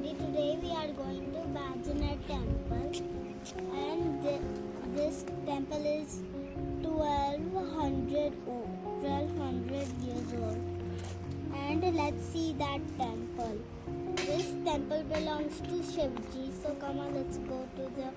Today we are going to Bajanath Temple, and th- this temple is 1200 old, 1200 years old. And let's see that temple. This temple belongs to Shivji, so come on, let's go to the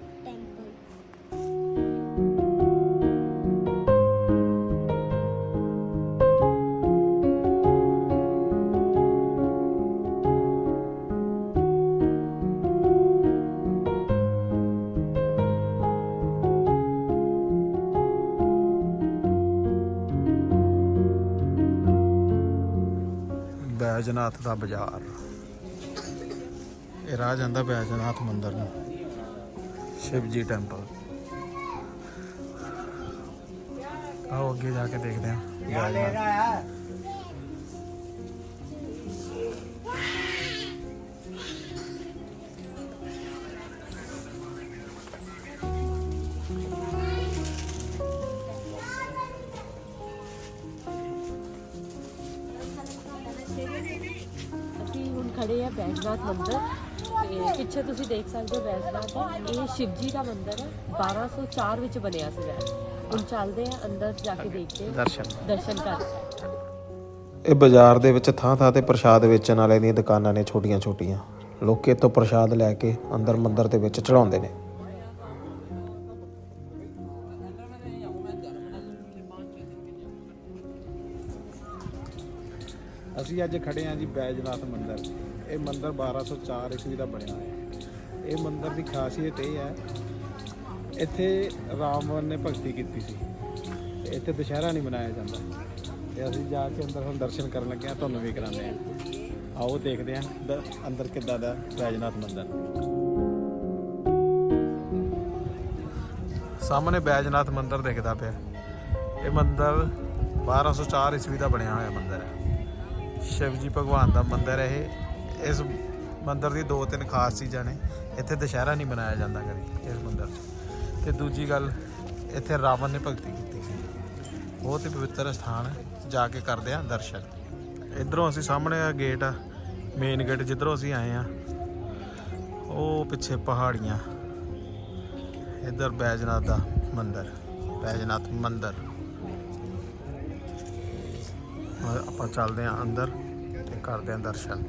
Baijnath ਦਾ ਬਾਜ਼ਾਰ। ਇਹ ਰਾਹ ਜਾਂਦਾ ਬੈਜਨਾਥ ਮੰਦਿਰ ਨੂੰ, Shivji temple ਆਓ ਅੱਗੇ ਜਾ ਕੇ ਦੇਖਦੇ ਹਾਂ। ਬੈਜਨਾਥ ਬੈਜਨਾਥ ਮੰਦਿਰ। ਤੇ ਪਿੱਛੇ ਤੁਸੀਂ ਦੇਖ ਸਕਦੇ ਹੋ ਬੈਜਨਾਥ ਹੈ। ਇਹ ਸ਼ਿਵਜੀ ਦਾ ਮੰਦਿਰ ਹੈ। 1204 ਵਿੱਚ ਬਣਿਆ ਸੀ ਵੈਸੇ ਹੁਣ ਚੱਲਦੇ ਆ ਅੰਦਰ ਜਾ ਕੇ ਦੇਖਦੇ ਹਾਂ। ਦਰਸ਼ਨ। ਦਰਸ਼ਨ ਕਰਦੇ ਹਾਂ। ਇਹ ਬਾਜ਼ਾਰ ਦੇ ਵਿੱਚ ਥਾਂ ਥਾਂ ਤੇ ਪ੍ਰਸ਼ਾਦ ਵੇਚਣ ਵਾਲੇ ਦੀਆਂ ਦੁਕਾਨਾਂ ਨੇ ਛੋਟੀਆਂ ਛੋਟੀਆਂ ਲੋਕ ਇੱਥੋਂ ਪ੍ਰਸ਼ਾਦ ਲੈ ਕੇ ਅੰਦਰ ਮੰਦਿਰ ਦੇ ਵਿੱਚ ਚੜਾਉਂਦੇ ਨੇ। ਅਸੀਂ ਅੱਜ ਖੜੇ ਹਾਂ ਜੀ ਬੈਜਨਾਥ ਮੰਦਿਰ। ਇਹ ਮੰਦਿਰ 1204 ਈਸਵੀ ਦਾ ਬਣਿਆ ਹੈ ਇਹ ਮੰਦਿਰ ਦੀ ਖਾਸੀਅਤ ਇਹ ਹੈ, ਇੱਥੇ ਰਾਮਵਨ ਨੇ ਭਗਤੀ ਕੀਤੀ ਸੀ। ਤੇ ਇੱਥੇ ਦੁਸ਼ਹਿਰਾ ਨਹੀਂ ਮਨਾਇਆ ਜਾਂਦਾ। ਤੇ ਅਸੀਂ ਜਾ ਕੇ ਅੰਦਰ ਹੁਣ ਦਰਸ਼ਨ ਕਰਨ ਲੱਗੇ ਹਾਂ ਤੁਹਾਨੂੰ ਵੀ ਕਰਾਉਂਦੇ ਹਾਂ ਆਓ ਦੇਖਦੇ ਹਾਂ ਅੰਦਰ ਕਿੱਦਾਂ ਦਾ ਬੈਜਨਾਥ ਮੰਦਿਰ। ਸਾਹਮਣੇ ਬੈਜਨਾਥ ਮੰਦਿਰ ਦਿਖਦਾ ਪਿਆ। ਇਹ ਮੰਦਿਰ 1204 ਈਸਵੀ ਦਾ ਬਣਿਆ ਹੋਇਆ ਮੰਦਿਰ ਸ਼ਿਵ ਜੀ ਭਗਵਾਨ ਦਾ ਮੰਦਿਰ ਹੈ ਇਹ, ਇਸ ਮੰਦਿਰ ਦੀ ਦੋ ਤਿੰਨ ਖਾਸ ਚੀਜ਼ਾਂ ਨੇ। ਇੱਥੇ ਦੁਸ਼ਹਿਰਾ ਨਹੀਂ ਮਨਾਇਆ ਜਾਂਦਾ ਕਦੀ, ਇਸ ਮੰਦਿਰ 'ਚ। ਤੇ ਦੂਜੀ ਗੱਲ, ਇੱਥੇ ਰਾਵਣ ਨੇ ਭਗਤੀ ਕੀਤੀ ਸੀ। ਬਹੁਤ ਹੀ ਪਵਿੱਤਰ ਸਥਾਨ ਹੈ ਜਾ ਕੇ ਕਰਦੇ ਆ ਦਰਸ਼ਨ। ਇਧਰੋਂ ਅਸੀਂ ਸਾਹਮਣੇ ਆ ਗੇਟ ਆ, ਮੇਨ ਗੇਟ ਜਿੱਧਰੋਂ ਅਸੀਂ ਆਏ ਆ, ਉਹ ਪਿੱਛੇ ਪਹਾੜੀਆਂ। ਇਧਰ ਬੈਜਨਾਥ ਦਾ ਮੰਦਿਰ, ਬੈਜਨਾਥ ਮੰਦਿਰ। ਆਪਾਂ ਚੱਲਦੇ ਆ ਅੰਦਰ ਤੇ ਕਰਦੇ ਆ ਦਰਸ਼ਨ।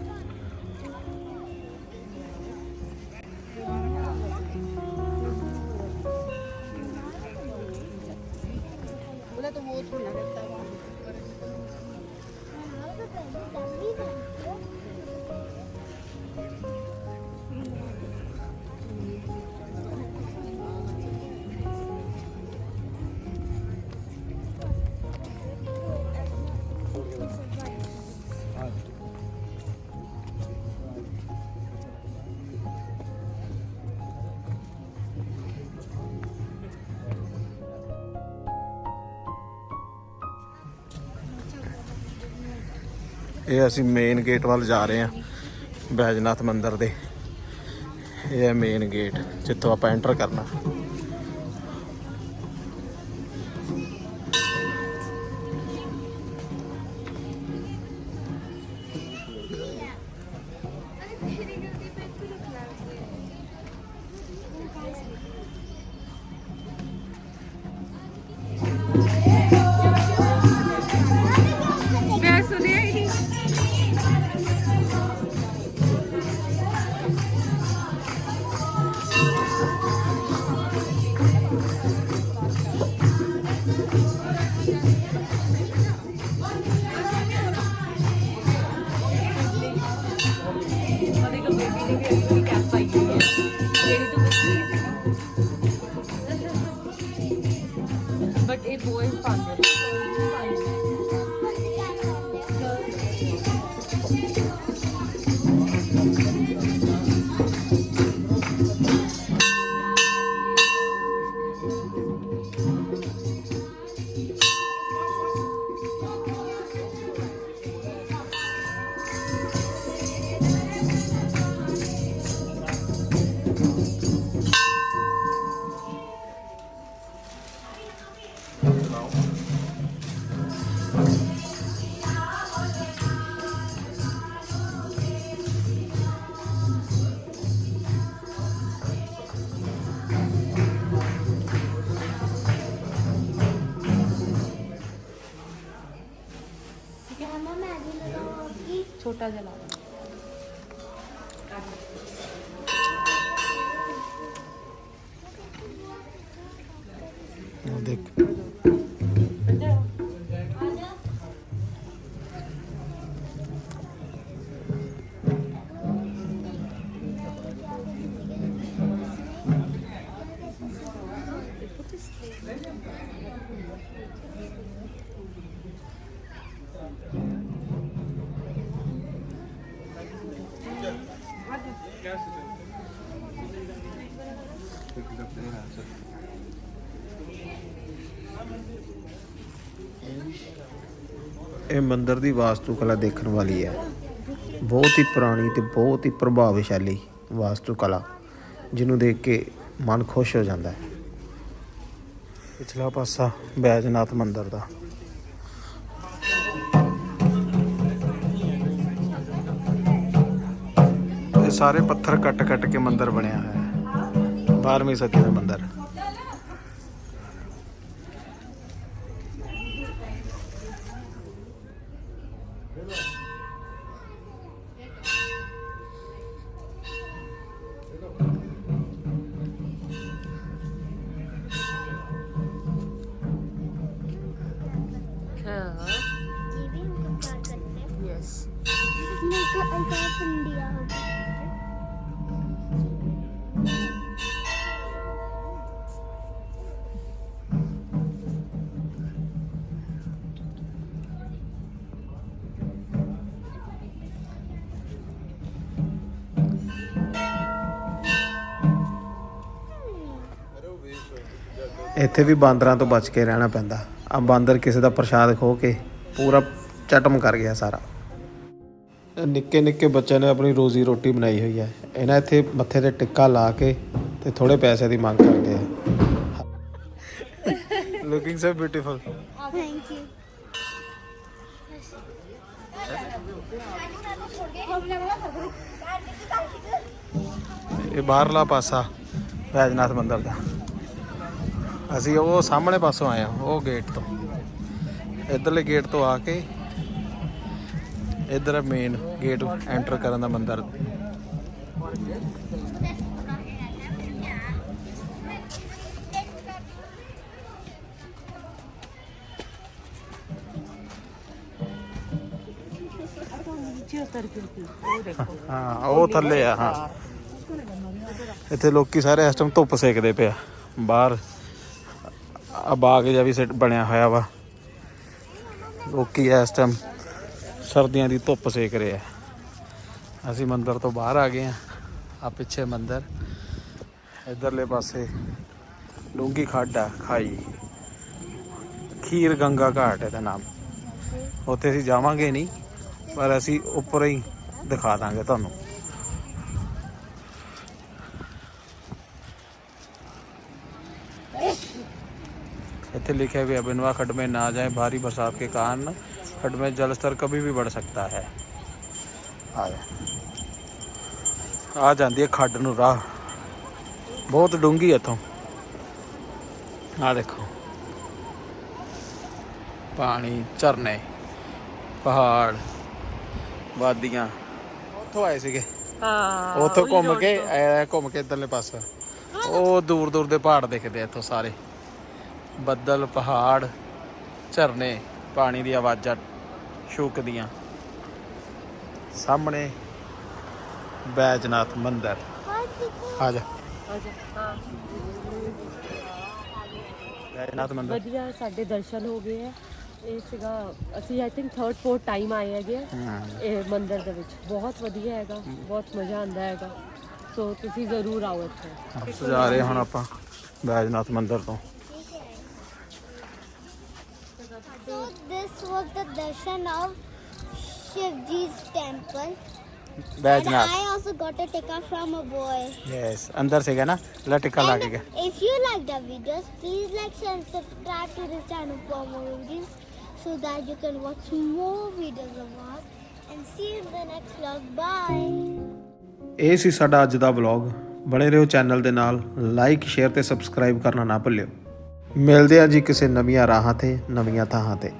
ਇਹ ਅਸੀਂ ਮੇਨ ਗੇਟ ਵੱਲ ਜਾ ਰਹੇ ਹਾਂ ਬੈਜਨਾਥ ਮੰਦਿਰ ਦੇ। ਇਹ ਹੈ ਮੇਨ ਗੇਟ ਜਿੱਥੋਂ ਆਪਾਂ ਐਂਟਰ ਕਰਨਾ। Gracias. 大家好。ਇਹ ਮੰਦਿਰ ਦੀ ਵਾਸਤੂ ਕਲਾ ਦੇਖਣ ਵਾਲੀ ਹੈ। ਬਹੁਤ ਹੀ ਪੁਰਾਣੀ ਤੇ ਬਹੁਤ ਹੀ ਪ੍ਰਭਾਵਸ਼ਾਲੀ ਵਾਸਤੂ ਕਲਾ ਜਿਹਨੂੰ ਦੇਖ ਕੇ ਮਨ ਖੁਸ਼ ਹੋ ਜਾਂਦਾ ਹੈ। ਪਿਛਲਾ ਪਾਸਾ ਬੈਜਨਾਥ ਮੰਦਿਰ ਦਾ। ਸਾਰੇ ਪੱਥਰ ਕੱਟ ਕੱਟ ਕੇ ਮੰਦਿਰ ਬਣਿਆ ਹੈ 12ਵੀਂ ਸਦੀ ਦਾ ਮੰਦਿਰ Yes. Make it like a India. ਇੱਥੇ ਵੀ ਬਾਂਦਰਾਂ ਤੋਂ ਬਚ ਕੇ ਰਹਿਣਾ ਪੈਂਦਾ। ਆ ਬਾਂਦਰ ਕਿਸੇ ਦਾ ਪ੍ਰਸ਼ਾਦ ਖੋ ਕੇ ਪੂਰਾ ਚਟਮ ਕਰ ਗਿਆ ਸਾਰਾ। ਨਿੱਕੇ ਨਿੱਕੇ ਬੱਚਿਆਂ ਨੇ ਆਪਣੀ ਰੋਜ਼ੀ ਰੋਟੀ ਬਣਾਈ ਹੋਈ ਹੈ। ਇਹਨਾਂ ਇੱਥੇ ਮੱਥੇ ਤੇ ਟਿੱਕਾ ਲਾ ਕੇ ਤੇ ਥੋੜੇ ਪੈਸੇ ਦੀ ਮੰਗ ਕਰਦੇ ਆ। Looking so beautiful thank you ਇਹ ਬਾਹਰਲਾ ਪਾਸਾ ਵੈਜਨਾਥ ਮੰਦਰ ਦਾ। ਅਸੀਂ ਉਹ ਸਾਹਮਣੇ ਪਾਸੋਂ ਆਏ ਆ, ਉਹ ਗੇਟ ਤੋਂ। ਇਧਰਲੇ ਗੇਟ ਤੋਂ ਆ ਕੇ ਇਧਰ ਮੇਨ ਗੇਟ ਐਂਟਰ ਕਰਨ ਦਾ ਮੰਦਰ। ਉਹ ਹਾਂ, ਉਹ ਥੱਲੇ ਆ, ਹਾਂ। ਇੱਥੇ ਲੋਕੀ ਸਾਰੇ ਇਸ ਟਾਈਮ ਧੁੱਪ ਸੇਕਦੇ ਪਿਆ ਬਾਹਰ। ਆ ਬਾਗ ਜਿਹਾ ਵੀ ਸਿੱਟ ਬਣਿਆ ਹੋਇਆ ਵਾ। ਲੋਕੀ ਇਸ ਟਾਈਮ ਸਰਦੀਆਂ ਦੀ ਧੁੱਪ ਸੇਕ ਰਹੇ ਆ। ਅਸੀਂ ਮੰਦਰ ਤੋਂ ਬਾਹਰ ਆ ਗਏ ਆ ਆ ਪਿੱਛੇ ਮੰਦਰ। ਇਧਰਲੇ ਪਾਸੇ ਡੂੰਗੀ ਖੱਡ ਆ, ਖਾਈ। ਖੀਰ ਗੰਗਾ ਘਾਟ ਇਹਦਾ ਨਾਮ। ਉੱਥੇ ਅਸੀਂ ਜਾਵਾਂਗੇ ਨਹੀਂ, ਪਰ ਅਸੀਂ ਉੱਪਰ ਹੀ ਦਿਖਾ ਦਾਂਗੇ ਤੁਹਾਨੂੰ। ਇੱਥੇ ਲਿਖਿਆ हुआ है बिनवा खड्ड में ना जाए भारी बरसात के कारण खड्ड में जल स्तर कभी भी बढ़ सकता है ਆ ਜਾ ਆ ਜਾਂਦੀ ਹੈ ਖੱਡ ਨੂੰ ਰਾਹ ਬਹੁਤ ਡੂੰਗੀ ਇੱਥੋਂ ਆ ਦੇਖੋ ਪਾਣੀ ਝਰਨੇ ਪਹਾੜ ਵਾਦੀਆਂ ਉੱਥੋਂ ਆਏ ਸੀਗੇ ਹਾਂ ਉੱਥੋਂ ਘੁੰਮ ਕੇ ਐ ਘੁੰਮ ਕੇ ਇਧਰਲੇ ਪਾਸੇ ਉਹ ਦੂਰ ਦੂਰ ਦੇ ਪਹਾੜ ਦਿਖਦੇ ਆ ਇੱਥੋਂ ਸਾਰੇ ਬੱਦਲ ਪਹਾੜ ਝਰਨੇ ਪਾਣੀ ਦੀ ਆਵਾਜ਼ਾਂ ਸ਼ੂਕਦੀਆਂ ਸਾਹਮਣੇ ਬੈਜਨਾਥ ਮੰਦਿਰ। ਆ ਜਾ। ਬੈਜਨਾਥ ਮੰਦਿਰ। ਵਧੀਆ ਸਾਡੇ ਦਰਸ਼ਨ ਹੋ ਗਏ ਆ। ਇਹ ਸੀਗਾ ਅਸੀਂ I think third fourth time ਆਏ ਹੈਗੇ ਆ ਇਹ ਮੰਦਿਰ ਦੇ ਵਿੱਚ। ਬਹੁਤ ਵਧੀਆ ਹੈਗਾ ਬਹੁਤ ਮਜ਼ਾ ਆਉਂਦਾ ਹੈਗਾ। ਸੋ ਤੁਸੀਂ ਜ਼ਰੂਰ ਆਓ ਇੱਥੇ। ਸੋ ਜਾ ਰਹੇ ਹੁਣ ਆਪਾਂ ਬੈਜਨਾਥ ਮੰਦਿਰ ਤੋਂ। So this was the darshan of Shivji's temple. And Baijnath I also got a tikka from a boy. ਸੀਗਾ ਨਾ ਲੈ ਟਿੱਕਾ ਲਾ ਕੇ ਗਿਆ And if you like the videos, please like, share, and subscribe to the channel for more videos so that you can watch more videos of us. And see you in the next vlog. Bye. ਇਹ ਸੀ ਸਾਡਾ ਅੱਜ ਦਾ vlog ਬਣੇ ਰਹੋ channel ਦੇ ਨਾਲ like share ਤੇ subscribe ਕਰਨਾ ਨਾ ਭੁੱਲਿਓ ਮਿਲਦੇ ਆ ਜੀ ਕਿਸੇ ਨਵੀਆਂ ਰਾਹਾਂ ਤੇ ਨਵੀਆਂ ਥਾਂ ਤੇ।